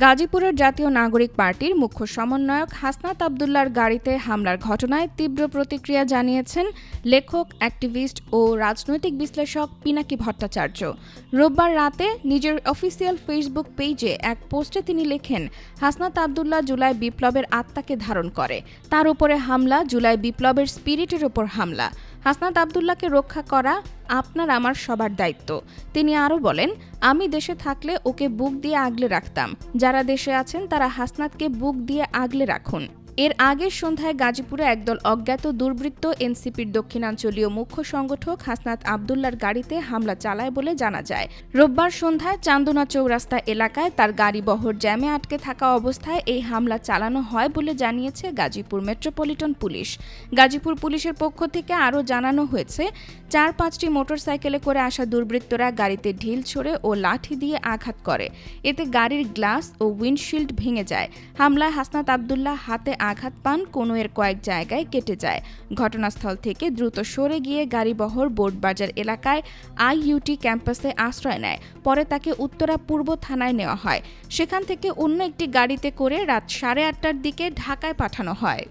গাজীপুরের জাতীয় নাগরিক পার্টির মুখ্য সমন্বয়ক হাসনাত আবদুল্লার গাড়িতে হামলার ঘটনায় তীব্র প্রতিক্রিয়া জানিয়েছেন লেখক, অ্যাক্টিভিস্ট ও রাজনৈতিক বিশ্লেষক পিনাকি ভট্টাচার্য। রোববার রাতে নিজের অফিসিয়াল ফেসবুক পেজে এক পোস্টে তিনি লেখেন, হাসনাত আবদুল্লাহ জুলাই বিপ্লবের আত্মাকে ধারণ করে। তার উপরে হামলা জুলাই বিপ্লবের স্পিরিটের ওপর হামলা। হাসনাত আবদুল্লাহকে রক্ষা করা আপনার আমার সবার দায়িত্ব। তিনি আরও বলেন, আমি দেশে থাকলে ওকে বুক দিয়ে আগলে রাখতাম। যারা দেশে আছেন তারা হাসনাতকে বুক দিয়ে আগলে রাখুন। এর আগের সন্ধ্যায় গাজীপুরে একদল অজ্ঞাত দুর্বৃত্ত এনসিপির দক্ষিণাঞ্চলীয় মুখ্য সংগঠক হাসনাত আবদুল্লার গাড়িতে হামলা চালায় বলে জানা যায়। রোববার সন্ধ্যায় চান্দনা চৌরাস্তা এলাকায় তার গাড়ি বহর জ্যামে আটকে থাকা অবস্থায় এই হামলা চালানো হয় বলে জানিয়েছে গাজীপুর মেট্রোপলিটন পুলিশ। গাজীপুর পুলিশের পক্ষ থেকে আরও জানানো হয়েছে, চার পাঁচটি মোটরসাইকেলে করে আসা দুর্বৃত্তরা গাড়িতে ঢিল ছড়ে ও লাঠি দিয়ে আঘাত করে। এতে গাড়ির গ্লাস ও উইন্ডশিল্ড ভেঙে যায়। হামলায় হাসনাত আবদুল্লাহ হাতে আঘাত পান, কোনোয়ের কয়েক জায়গায় কেটে যায়। ঘটনাস্থল থেকে দ্রুত সরে গিয়ে গাড়িবহর বোর্ডবাজার এলাকায় আইইউটি ক্যাম্পাসে আশ্রয় নেয়। পরে তাকে উত্তরা পূর্ব থানায় নেওয়া হয়। সেখান থেকে অন্য একটি গাড়িতে করে রাত সাড়ে আটটার দিকে ঢাকায় পাঠানো হয়।